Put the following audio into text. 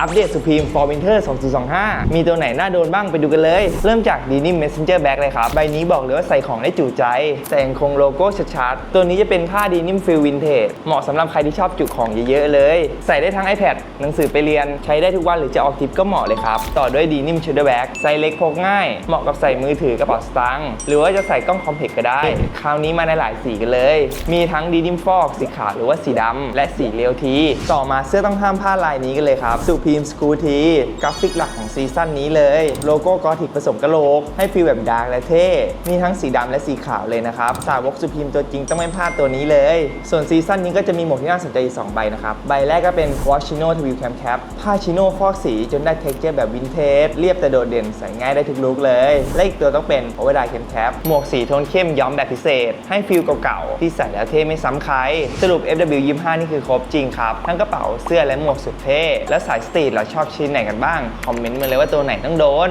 อัปเดต Supreme for Winter 2025 มีตัวไหนน่าโดนบ้างไปดูกันเลย เริ่มจาก Denim Messenger Bag เลยครับ ใบนี้บอกเลยว่าใส่ของได้จุใจ แต่ยังคงโลโก้ชัดๆ ตัวนี้จะเป็นผ้า Denim Feel Vintage เหมาะสำหรับใครที่ชอบจุของเยอะๆเลย ใส่ได้ทั้ง iPad หนังสือไปเรียน ใช้ได้ทุกวันหรือจะออกทริปก็เหมาะเลยครับ ต่อด้วย Denim Shoulder Bag ไซส์เล็กพกง่าย เหมาะกับใส่มือถือกระเป๋าสตางค์หรือว่าจะใส่กล้องคอมเพล็กก็ได้ คราวนี้มาในหลายสีกันเลย มีทั้ง Denim Fog สีขาวหรือว่าสีดำและสีเรียวทีต่อมาเสื้อต้องห้ามผ้าลายนี้กันเลยครับ Supreme School Tee กราฟิกหลักของซีซั่นนี้เลย โลโก้กอธิกผสมกะโหลก ให้ฟีลแบบดาร์กและเท่ มีทั้งสีดำและสีขาวเลยนะครับ สาวก Supreme ตัวจริงต้องไม่พลาดตัวนี้เลย ส่วนซีซั่นนี้ก็จะมีหมวกที่น่าสนใจอีก2ใบนะครับ ใบแรกก็เป็น Washino t w i l Cam Cap ผ้าชิโน่ฟอกสีจนได้เท็กเจอร์แบบวินเทจเรียบแต่โดดเด่นใส่ง่ายได้ทุกลุคเลย และอีกตัวต้องเป็น Overdrive Cam Cap หมวกสีโทนเข้มย้อมแบบพิเศษ ให้ฟีลเก่าๆที่ใส่แล้วเท่ไม่ซ้ำใครสรุป FW25 นี่คือครบจริงครับทั้งกระเป๋าเสื้อและหมวกสุดเท่แล้วสายสตรีทเราชอบชิ้นไหนกันบ้าง คอมเมนต์มาเลยว่าตัวไหนต้องโดน